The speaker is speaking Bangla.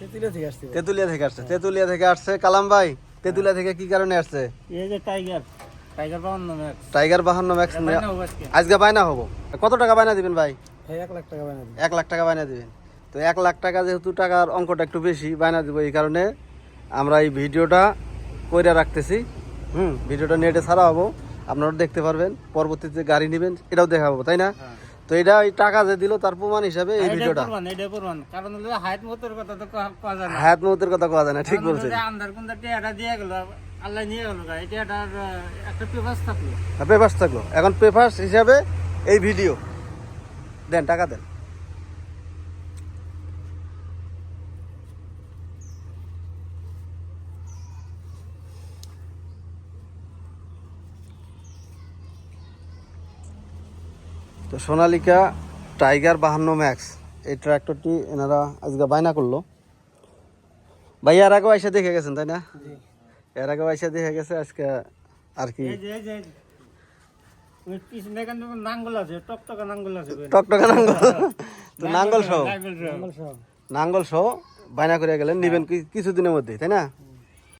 তেতুলিয়া থেকে আসছে। তেতুলিয়া থেকে আসছে তেতুলিয়া থেকে আসছে। কালাম ভাই তেতুলিয়া থেকে কি কারণে আসছে? এই যে টাইগার টাইগার বাউন্ন ম্যাক্স। টাইগার বাহান্ন ম্যাক্স আজকে। বায়না হব। কত টাকা বায়না দিবেন ভাই? এক লাখ টাকা লাখ বায়না দিবেন। তো এক লাখ টাকা যেহেতু টাকার অঙ্কটা একটু বেশি বায়না দিব এই কারণে আমরা এই ভিডিওটা কইরা রাখতেছি। হুম ভিডিওটা নেটে ছাড়া হব। আপনারা দেখতে পারবেন পরবর্তীতে গাড়ি নেবেন এটাও দেখাবো তাই না? তো এটা ওই টাকা যে দিল তার প্রমাণ হিসাবে এই ভিডিওটা। এটা প্রমাণ। কারণ হলো হাইট মতর কথা তো যায় না। হায়াত মহতের কথা কোয়া যায় না ঠিক বলছেন। দিয়ে গেল আল্লাহ নিয়ে গেল গা। এটা এটার একটা পেপার থাকল। পেপার্স থাকল। এখন পেপার্স হিসাবে এই ভিডিও দেন টাকা দেন। তো সোনালিকা টাইগার বাহান্ন ম্যাক্স। এই ট্র্যাক্টরটি এনারা আজকে বায়না করল। ভাই এর আগে আইসা দেখে গেছেন তাই না? এর আগে আইসা দেখে গেছে আজকে আর কি। নাঙ্গল আছে টকটকা নাঙ্গল আছে। টকটকা নাঙ্গল। তো নাঙ্গল সহ। নাঙ্গল সহ। বায়না করে গেলেন নিবেন কিছুদিনের মধ্যে তাই না?